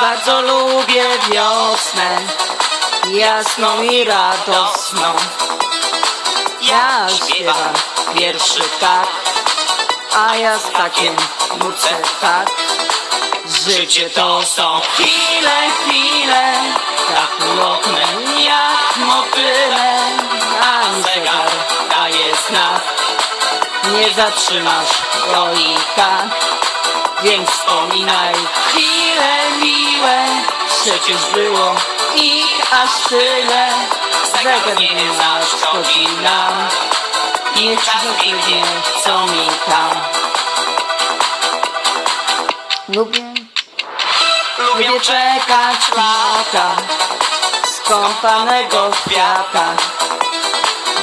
Bardzo lubię wiosnę, jasną i radosną. Ja śpiewam pierwszy tak, a ja z takiem nucę tak. Życie to są chwile, chwile, tak ulotne jak motyle. A zegar daje znak, nie zatrzymasz go i tak. Więc wspominaj. Chwile miłe, przecież było ich aż tyle. Zegar nie zaszkodzi nam, niech czas biegnie, co mi tam. Lubię, lubię czekać lata skąpanego kwiata,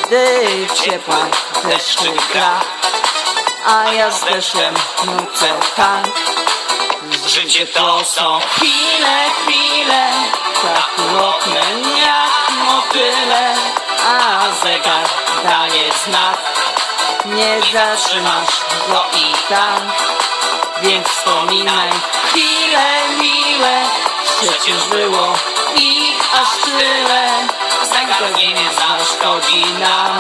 gdy ciepła deszczu gra, a ja z deszczem nucę tak. Życie to są chwile, chwile, tak ulotne jak motyle, a zegar daje znak, nie zatrzymasz go i tak. Więc wspominaj chwile miłe Przecież było ich aż tyle Zegar nie zaszkodzi nam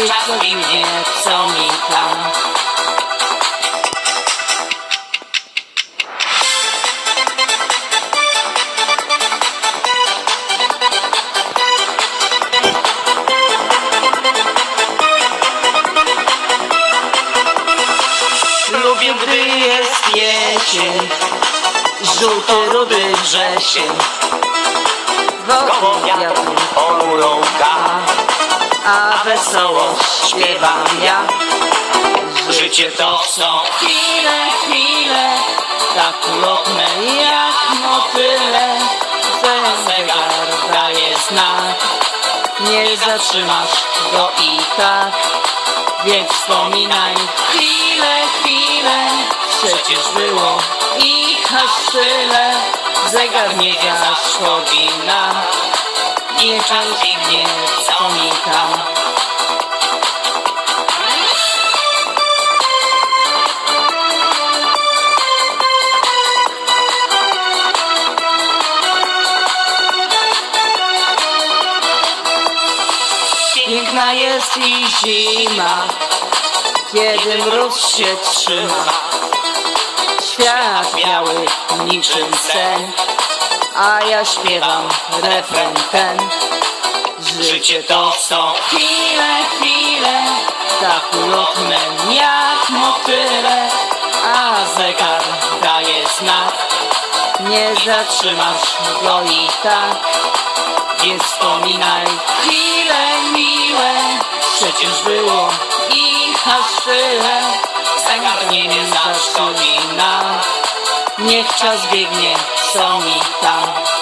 Minie, co mi tam Lubię, gdy jest jesień Żółty, rudy wrzesień. Wokół pomrówka A wesoło śpiewam ja. Życie to są chwile, chwile Tak ulotne jak motyle. Zegar daje znak Nie zatrzymasz go i tak. Więc wspominaj. Chwile, chwile Przecież było ich aż tyle Zegar nie zaszkodzi nam Czas biegnie, co mi Piękna jest i zima, kiedy mróz się trzyma. Świat biały niczym sen, a ja śpiewam refren ten. Życie to są chwile, chwile, tak ulotne jak motyle, a zegar daje znak. Nie zatrzymasz go i tak. Więc wspominaj chwile miłe Przecież było ich aż tyle Zegar nie zaszkodzi Niech czas biegnie, co mi tam